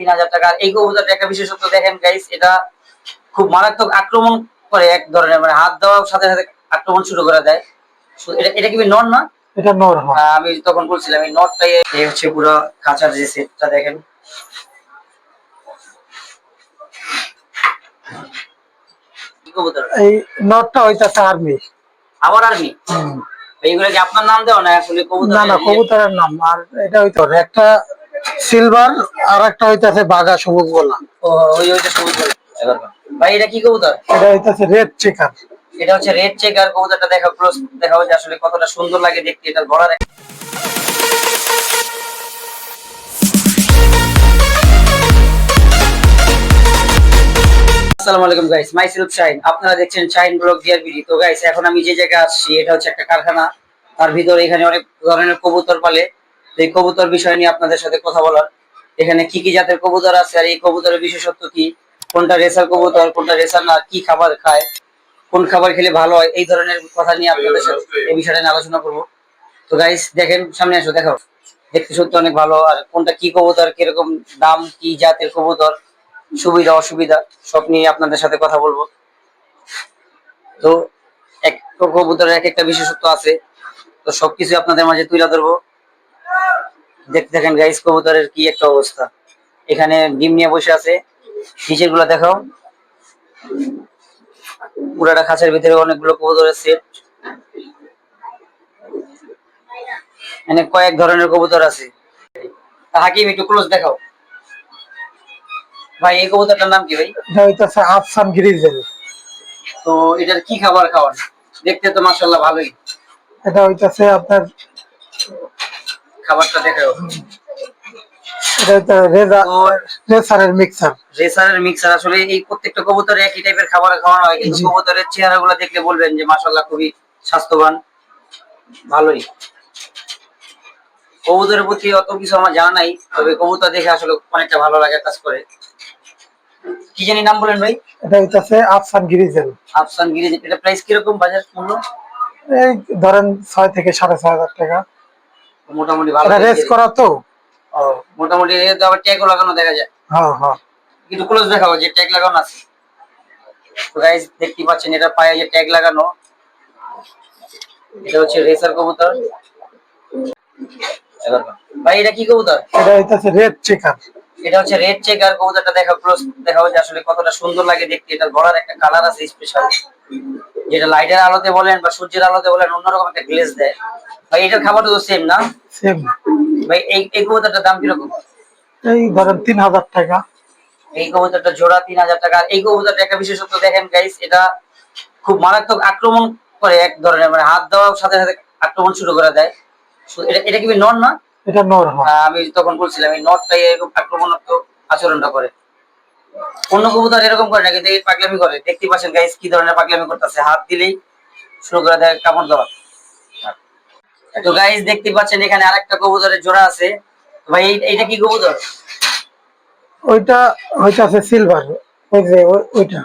তিন হাজার টাকা। এই কবুতরটা একটা বিশেষত্ব দেখেন গাইস এটা খুব মারাত্মক আক্রমণ করে এক ধরনের মানে হাত দেওয়ার সাথে সাথে আক্রমণ শুরু করে দেয়। এটা এটা কি নন না? এটা নর হয়। আমি তখন বলছিলাম এই নটটাই এই হচ্ছে পুরো খাঁচার যে সেটটা দেখেন। এই নরটা হইতাছে আর্মি আবার আর্মি এইগুলো কি আপনার নাম দেওয়া না আসলে কবুতর না না কবুতরের নাম। আর এটা হইতো একটা সিলভার আর একটা হইতাছে বাঘা সবুজ গোলা ও ওই ওইটা সবুজ এগারো ভাই এটা কি কবুতর? এটা হইতাছে রেড চেকার এটা হচ্ছে রেড চেকার কবুতরটা দেখা ক্লোজ দেখা হচ্ছে আসলে কতটা সুন্দর লাগে দেখতে এটা গলার আসসালামু আলাইকুম গাইস মাই সিরুপ শাইন আপনারা দেখছেন শাইন ব্লগ ডিয়ার বিডি তো গাইস এখন আমি যে জায়গায় আসছি এটা হচ্ছে একটা কারখানা। তার ভিতরে এখানে অনেক ধরনের কবুতর পালে। এই কবুতর বিষয় নিয়ে আপনাদের সাথে কথা বলার। এখানে কি কি জাতের কবুতর আছে আর এই কবুতরের বিশেষত্ব কি? কোনটা রেসার কবুতর, কোনটা রেসার না, কি খাবার খায়, কোন খাবার খেলে ভালো হয়, এই ধরনের কথা নিয়ে আপনাদের সাথে এই বিষয়টা নিয়ে আলোচনা করব। তো গাইস দেখেন, সামনে আসো দেখো দেখতে সত্যি অনেক ভালো। আর কোনটা কি কবুতর, কীরকম দাম, কি জাতের কবুতর, সুবিধা, অসুবিধা, সব নিয়ে আপনাদের সাথে কথা বলব। তো এক কবুতরের এক একটা বিশেষত্ব আছে। তো সবকিছু আপনাদের মাঝে তুলে ধরবো। দেখতে দেখেন গাইস কবুতরের কি একটা অবস্থা। এখানে ডিম নিয়ে বসে আছে। নিচেরগুলা দেখাও। পুরাটা খাঁচার ভিতরে অনেকগুলো কবুতরের সেট এখানে কয়েক ধরনের কবুতর আছে। হাকিম একটু ক্লোজ দেখাও। ভাই এই কবুতরটার নাম কি ভাই? হইতাছে আফসান গ্রিজেল তো এটার কি খাবার খাওয়ান? দেখতে তো মাসাল্লাহ ভালোই। এটা হইতাছে আপনার খাবারটা দেখাও এটা হইতাছে রেজা তো রেসারের মিক্সার রেসারের মিক্সার আসলে এই প্রত্যেকটা কবুতরে একই টাইপের খাবার খাওয়ানো হয় কিন্তু কবুতরের চেহারা দেখলে বলবেন যে মাসাল্লাহ খুবই স্বাস্থ্যবান ভালোই। কবুতরের প্রতি অত কিছু আমার জানা নাই তবে কবুতর দেখে আসলে অনেকটা ভালো লাগে কাজ করে। কি জানি নাম বলেন ভাই? এটা হইতাছে আফসান গ্রিজেল আফসান গিরি এটা প্রাইস কীরকম বাজার মূল্য? এই ধরেন ছয় থেকে সাড়ে ছয় হাজার টাকা। মোটামুটি ভালো রেস করা তো? ও, মোটামুটি আবার ট্যাগও লাগানো দেখা যায়। হ্যাঁ হ্যাঁ। একটু ক্লোজ দেখাবো যে ট্যাগ লাগানো আছে। তো গাইস দেখতে পাচ্ছেন এটা পায়ে যে ট্যাগ লাগানো। এটা হচ্ছে রেসার কবুতর। ভাই এটা কি কবুতর? এটা হইতাছে রেড চেকার এটা হচ্ছে রেড চেকার কবুতরটা দেখা ক্লোজ দেখাবো যে আসলে কতটা সুন্দর লাগে দেখতে। এটা গলার একটা কালার আছে স্পেশাল যেটা লাইটের আলোতে বলেন বা সূর্যের আলোতে বলেন অন্যরকম একটা গ্লেজ দেয়। ভাই এটার খাবারটা তো সেম না? সেম ভাই এই এই কবুতরটার দাম কীরকম? এই ধরেন তিন হাজার টাকা। এই কবুতরটা জোড়া তিন হাজার টাকা। এই কবুতরটা একটা বিশেষত্ব দেখেন গাইস এটা খুব মারাত্মক আক্রমণ করে এক ধরনের মানে হাত দেওয়ার সাথে সাথে আক্রমণ শুরু করে দেয়। এটা এটা কি নন না? এটা নর হয়। আমি তখন বলছিলাম এই নটটাই এরকম আক্রমণাত্মক আচরণটা করে। অন্য কবুতর এরকম করে না কিন্তু এই পাগলামি করে। দেখতে পাচ্ছেন গাইস কি ধরনের পাগলামি করতেছে। হাত দিলেই শুরু করে দেয় কামড় দেওয়া। তো গাইস দেখতে পাচ্ছেন এখানে আরেকটা কবুতরের জোড়া আছে। ভাই এইটা কি কবুতর? ওইটা হইতাছে সিলভার ওই যে ওইটা।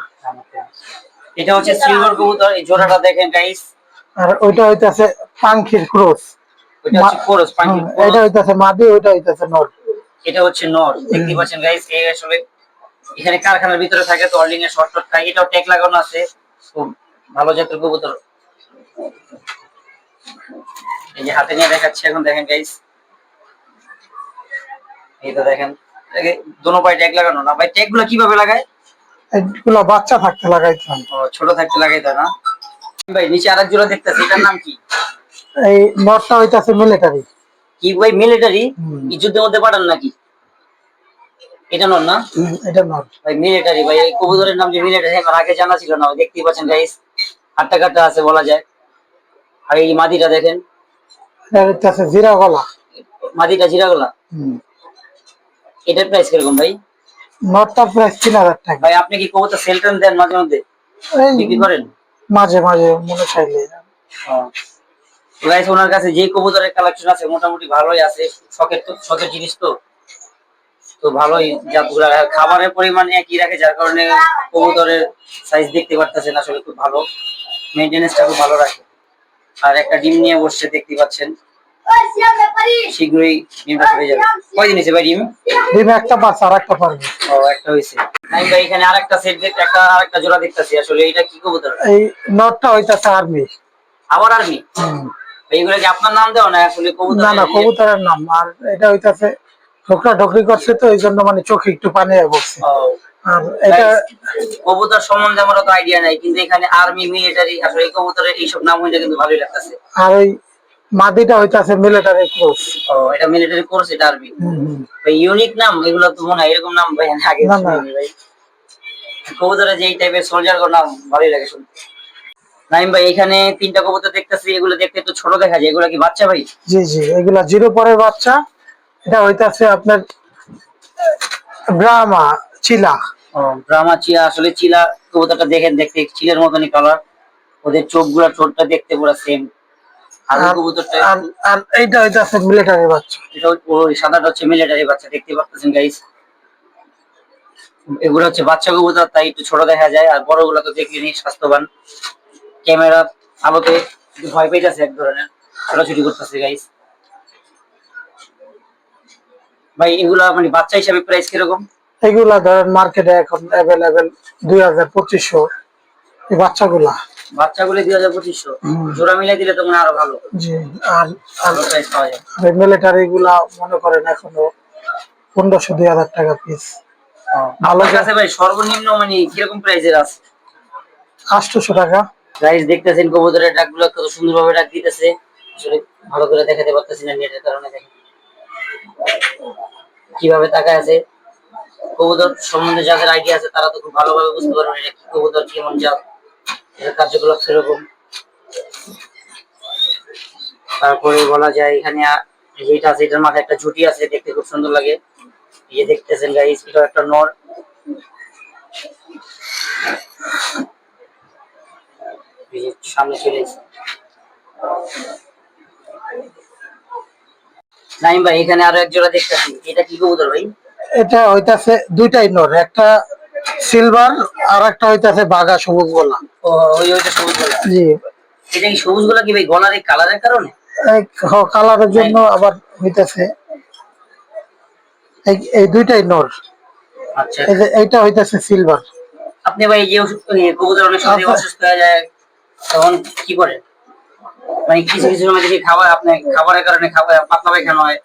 এটা হচ্ছে সিলভার কবুতর এই জোড়াটা দেখেন গাইস আর ওইটা হইতাছে পাঙ্খির ক্রোস ওইটা হচ্ছে কোরস পাখি এটা হইতাছে মাদি ওইটা হইতাছে নর। এটা হচ্ছে নর। দেখতে পাচ্ছেন গাইস এই আসলে এখানে কারখানার ভিতরে থাকে তো অর্ডিং এর শর্ট শর্ট খায় এটাও ট্যাগ লাগানো আছে। খুব ভালো জাতের কবুতর। এই যে হাতে নিয়ে দেখাচ্ছি এখন দেখেন গাইস এই তো দেখেন দোনো পায়ে ট্যাগ লাগানো না? ভাই ট্যাগগুলো কীভাবে লাগায়? এগুলা বাচ্চা থাকতে লাগাইতে হয় ছোট থাকতে লাগাই দেয় না? ভাই নিচে আরেক জোড়া দেখতেছি এটার নাম কি? এই নরটা হইতাছে মিলিটারি কি ভাই মিলিটারি। কি যুদ্ধের মধ্যে পাঠান নাকি? এটা নর না? এটা নর। ভাই মিলিটারি ভাই এই কবুতরের নাম যে মিলিটারি আমার আগে জানা ছিল না। দেখতেই পাচ্ছেন গাইস আটটা কাটটা আছে বলা যায়। আর এই মাদিটা দেখেন। এটা হইতাছে জিরা গলা মাদিটা জিরাগোলা? হুম। এটার প্রাইস কীরকম ভাই? নরটা প্রায় তিন হাজার টাকা। ভাই আপনি কি কবুতর সেল টেন দেন মাঝে মধ্যে? বিক্রি করেন? মাঝে মাঝে মনে চাইলে গাইস ওনার কাছে যে কবুতরের কালেকশন আছে মোটামুটি ভালোই আছে। শখের তো শখের জিনিস তো। তো ভালোই জাতগুলা খাবারের পরিমাণ একই রাখে যার কারণে কবুতরের সাইজ দেখতে পারতেছেন আসলে খুব ভালো। মেনটেনেন্সটা খুব ভালো রাখে। আর একটা ডিম নিয়ে বসছে দেখতে পাচ্ছেন। শীঘ্রই ডিমটা যাবে। কয়দিন হয়েছে ভাই ডিম? ডিম একটা আর একটা পারবে। ও একটা হয়েছে। ভাই এখানে আরেকটা সেট দেখতে একটা আরেকটা জোড়া দেখতেছি। আসলে এটা কি কবুতর? এই নটটা হইতাছে আর্মি আবার আর্মি এইগুলো কি আপনার নাম দেওয়া না আসলে কবুতর না না কবুতরের নাম। আর এটা হইতাছে ঢোকরা ঢোকরি করছে তো এই জন্য মানে চোখে একটু পানি পড়ছে এটা কবুতর সম্বন্ধে আমার তো আইডিয়া নাই কিন্তু এখানে আর্মি মিলিটারি আসলে এই কবুতরের এইসব নাম হইলে কিন্তু ভালোই লাগতেছে। আর ওই মাদিটা হইতাছে মিলিটারি ক্রস ও এটা মিলিটারি কোর্স এটা আর্মি ইউনিক নাম এগুলো তো মনে হয় এরকম নাম ভাই আগে। শুনিনি ভাই। কবুতরের যে এই টাইপের সোলজার নাম ভালোই লাগে শুনতে। নাইম ভাই এখানে তিনটা কবুতর দেখতেছি এগুলো দেখতে একটু ছোট দেখা যায় এগুলো কি বাচ্চা ভাই? জি জি এগুলা জিরো পরের বাচ্চা। এটা হইতাছে আপনার ব্রাহ্মা চিলা। ও ব্রাহ্মা চিয়া আসলে চিলা কবুতরটা দেখেন দেখতে চিলের মতনই কালার ওদের চোখগুলা ঠোঁটটা দেখতে পুরো সেম এইটা হইতাছে মিলিটারি বাচ্চা। এটা ওই- সাদাটা হচ্ছে মিলিটারি বাচ্চা দেখতে পাচ্ছেন গাইস এগুলো হচ্ছে বাচ্চা কবুতর তাই একটু ছোট দেখা যায়। আর বড়গুলো তো দেখলেনি স্বাস্থ্যবান ক্যামেরা আলোতে একটু ভয় পেয়েছে এক ধরনের। ছোটাছুটি করতেছে গাইস ভাই এগুলা মানে বাচ্চা হিসাবে প্রাইস কীরকম? এগুলা ধরেন মার্কেটে এখন অ্যাভেলেবেল দুই হাজার পঁচিশশো। এই বাচ্চাগুলা। বাচ্চাগুলো দুই হাজার পঁচিশশো। জোড়া মিলাই দিলে আরও ভালো। জি আর আর ভালো প্রাইস পাওয়া যায়। মিলিটারি গুলা মনে করেন এখনও পনেরোশো দুই হাজার টাকা পিস ভালো ভাই সর্বনিম্ন মানে কীরকম প্রাইসের আছে? আটশোশো টাকা। দেখতেছেন কবুতরের ডাকগুলো কত সুন্দরভাবে ডাক দিতেছে। ভালো করে দেখাতে পারতেছি না নেটের কারণে দেখেন। কীভাবে তাকায় আছে? কবুতর সম্বন্ধে যাদের আইডিয়া আছে, তারা তো খুব ভালোভাবে বুঝতে পারবে এটা কি কবুতর কেমন জাত, এর কার্যকলাপ সেরকম তারপরে বলা যায়, এখানে যেটা আছে, এটার মাথায় একটা ঝুটি আছে, দেখতে খুব সুন্দর লাগে। এই যে দেখতেছেন গাইস এটা একটা নর। সামনে চলে নাইম ভাই এখানে আরও এক জোড়া দেখতেছি এটা কি কবুতর ভাই? এটা হইতাছে দুইটাই নর একটা সিলভার আর একটা হইতাছে বাঘা সবুজ গোলা। ও ওই ওইটা সবুজ গলা। জি। এটা কি সবুজ গলা কি ভাই? গলার এই কালারের কারণে? কালারের জন্য আবার হইতাছে। এই এই দুইটাই নর। আচ্ছা। এইটা হইতাছে সিলভার আপনি ভাই যে কবুতর অনেক সময় আচ্ছা। অসুস্থ হয়ে যায় তখন কি করেন? মানে কিছু কিছু সময় দেখি খাবার আপনি খাবারের কারণে খাবার পাতলা পায়খানা হয়?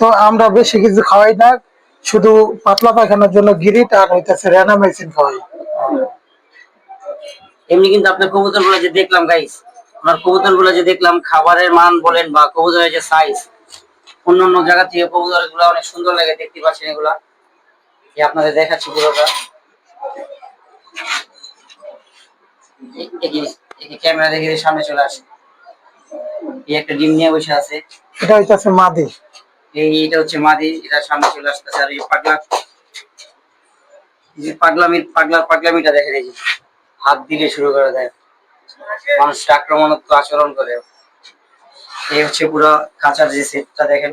তো আমরা বেশি কিছু খাওয়াই না শুধু পাতলা পায়খানার জন্য গিরিট আর হইতাছে রেনা মেডিসিন খাওয়াই। এমনি কিন্তু আপনার কবুতরগুলো যে দেখলাম গাইস আপনার কবুতরগুলো যে দেখলাম খাবারের মান বলেন বা কবুতরের যে সাইজ অন্য অন্য জায়গা থেকে কবুতরগুলো অনেক সুন্দর লাগে দেখতে পাচ্ছেন এগুলা। আপনাদের দেখাচ্ছি পুরোটা। ক্যামেরা দেখে সামনে চলে আসে। এই একটা ডিম নিয়ে বসে আছে। এটা হইতাছে মাদি। এই এটা হচ্ছে মাদি এটা সামনে চলে আসতেছে আর এই পাগলা এই যে পাগলামির পাগলা পাগলামিটা দেখেন এই যে। হাত দিলে শুরু করে দেয়। মানুষকে আক্রমণাত্মক আচরণ করে। এই হচ্ছে পুরো খাঁচার যে সেটটা দেখেন।